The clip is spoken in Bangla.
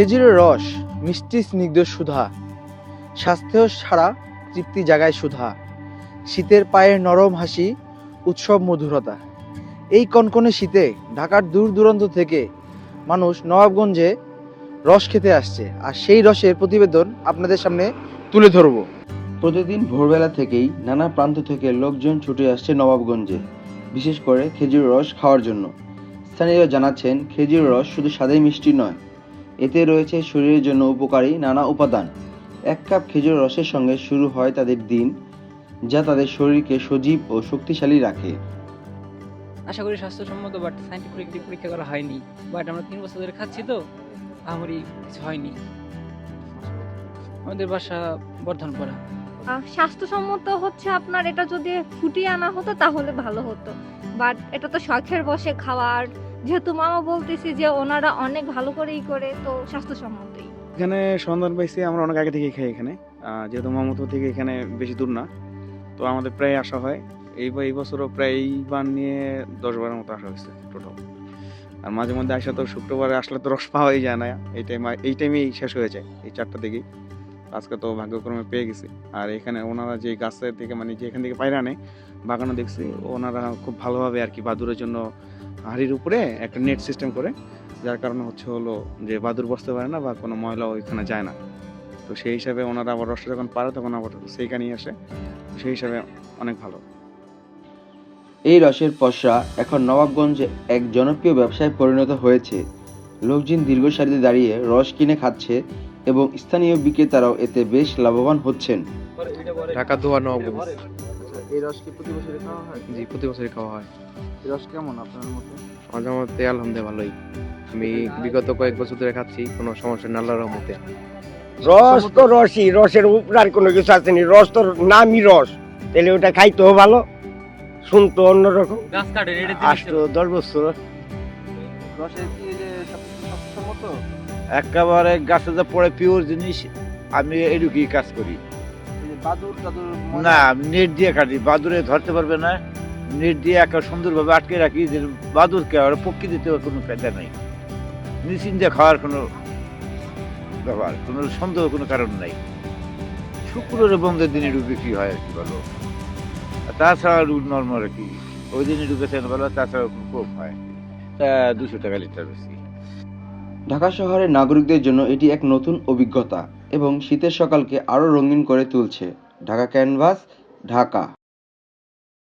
খেজুরের রস, মিষ্টি স্নিগ্ধ সুধা, স্বাস্থ্য সারা তৃপ্তি জাগায় সুধা, শীতের পায়ের নরম হাসি, উৎসব মধুরতা। এই কনকনে শীতে ঢাকার দূর দূরান্ত থেকে মানুষ নবাবগঞ্জে রস খেতে আসছে আর সেই রসের প্রতিবেদন আপনাদের সামনে তুলে ধরবো। প্রতিদিন ভোরবেলা থেকেই নানা প্রান্ত থেকে লোকজন ছুটে আসছে নবাবগঞ্জে, বিশেষ করে খেজুর রস খাওয়ার জন্য। স্থানীয়রা জানাচ্ছেন, খেজুর রস শুধু সাদাই মিষ্টি নয় এতে রয়েছে শরীরের জন্য উপকারী নানা উপাদান। এক কাপ খেজুর রসের সঙ্গে শুরু হয় তাদের দিন যা তাদের শরীরকে সজীব ও শক্তিশালী রাখে। আশা করি স্বাস্থ্যসম্মত বাট সাইন্টিফিক পরীক্ষা করা হয়নি। বাট আমরা তিন বছর ধরে খাচ্ছি তো আমারই কিছু হয়নি। আমাদের বাসা বর্ধনপাড়া আহ, স্বাস্থ্যসম্মত হচ্ছে আপনার এটা যদি ফুটিয়ে আনা হতো তাহলে ভালো হতো। বাট এটা তো শখের বসে খাওয়ার যেহেতু মামা বলতেছি যে ওনারা অনেক ভালো করেই করে, তো স্বাস্থ্যসম্মতই। এখানে সন্ধান পাইছি, আমরা অনেক আগে থেকেই খাই এখানে। যেহেতু মামতো থেকে এখানে বেশি দূর না, তো আমাদের প্রায় আসা হয়। এই এই বছরও প্রায় এইবার নিয়ে দশ বারের মতো আসা হয়েছে টোটাল আর মাঝে মধ্যে আসা তো শুক্রবারে আসলে তো রস পাওয়াই যায় না, এই টাইম এই টাইমেই শেষ হয়ে যায়, এই চারটা দিকেই। আজকে তো ভাগ্যক্রমে পেয়ে গেছি। আর এখানে ওনারা যে গাছের থেকে মানে যেখান থেকে পায়রা আনে বাগানো দেখছি, ওনারা খুব ভালোভাবে আর কি বাদুরের জন্য হাড়ির উপরে একটা নেট সিস্টেম করে যার কারণে হচ্ছে হলো যে বাদুর বসতে পারে না বা কোনো ময়লা ওইখানে যায় না। তো সেই হিসাবে ওনারা আবার রসটা যখন পারে তখন আবার সেইখানেই আসে। সেই হিসাবে অনেক ভালো। এই রসের পসরা এখন নবাবগঞ্জে এক জনপ্রিয় ব্যবসায় পরিণত হয়েছে। লোকজন দীর্ঘ সারিতে দাঁড়িয়ে রস কিনে খাচ্ছে এবং স্থানীয় বিক্রেতারাও এতে বেশ লাভবান হচ্ছেন। ঢাকা দোয়া নবগঞ্জ এই রস কি প্রতি বছরই খাওয়া হয়? জি প্রতি বছরই খাওয়া হয়। এই রস কেমন আপনার মতে? আমার মতে আলহামদুলিল্লাহ ভালোই। আমি বিগত কয়েক বছর ধরে খাচ্ছি কোনো সমস্যা নেই আল্লাহর রহমতে। রস তো রসই রসের উপর আর কোনো কিছু আসেনি রস তো নামই রস। তাহলে ওটা খাইতেও ভালো শুনতো অন্যরকম। গাছ আসতো দশ বছর। রসের কি একেবারে গাছে যে পড়ে পিওর জিনিস আমি এটুকুই কাজ করি। না, নেট দিয়ে কাটি। বাদুরে ধরতে পারবে না। নেট দিয়ে একা সুন্দরভাবে আটকে রাখি যে বাদুরকে আর প্রকৃতিতে কোনো ফায়দা নেই। নিশ্চিন্তে খাওয়ার কোনো ব্যাপার কোনো সন্দেহ, কোনো কারণ নাই। শুক্রের বন্ধের দিনে একটু বিক্রি হয় আর কি আর তাছাড়া নর্মাল আর কি। ওই দিনে ঢুকেছেন ভালো, তাছাড়া কম হয়। তা দুশো টাকা লিটার বেশি। ঢাকা শহরের নাগরিকদের জন্য এটি এক নতুন অভিজ্ঞতা এবং শীতের সকালকে আরও রঙিন করে তুলছে ঢাকা ক্যানভাস, ঢাকা।